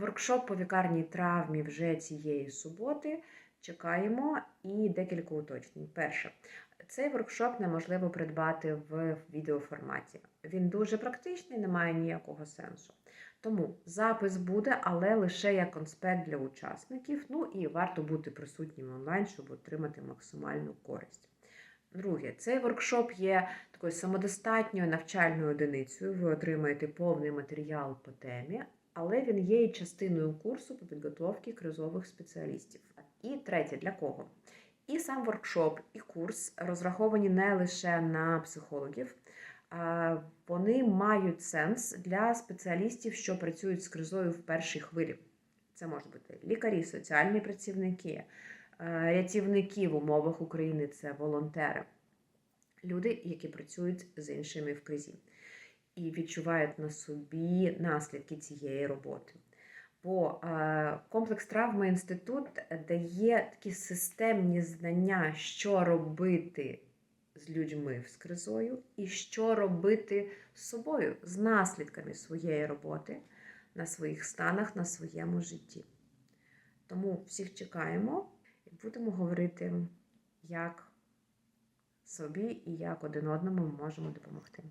Воркшоп по вікарній травмі вже цієї суботи. Чекаємо і декілька уточнень. Перше, цей воркшоп неможливо придбати в відеоформаті. Він дуже практичний, не має ніякого сенсу. Тому запис буде, але лише як конспект для учасників. Ну і варто бути присутнім онлайн, щоб отримати максимальну користь. Друге, цей воркшоп є такою самодостатньою навчальною одиницею. Ви отримаєте повний матеріал по темі, але він є і частиною курсу по підготовці кризових спеціалістів. І третє, для кого? І сам воркшоп, і курс розраховані не лише на психологів, вони мають сенс для спеціалістів, що працюють з кризою в першій хвилі. Це можуть бути лікарі, соціальні працівники, е, рятівники в умовах України це волонтери, люди, які працюють з іншими в кризі і відчувають на собі наслідки цієї роботи. Бо е, комплекс травми інститут дає такі системні знання, що робити з людьми з кризою, і що робити з собою, з наслідками своєї роботи на своїх станах, на своєму житті. Тому всіх чекаємо і будемо говорити, як собі і як один одному ми можемо допомогти.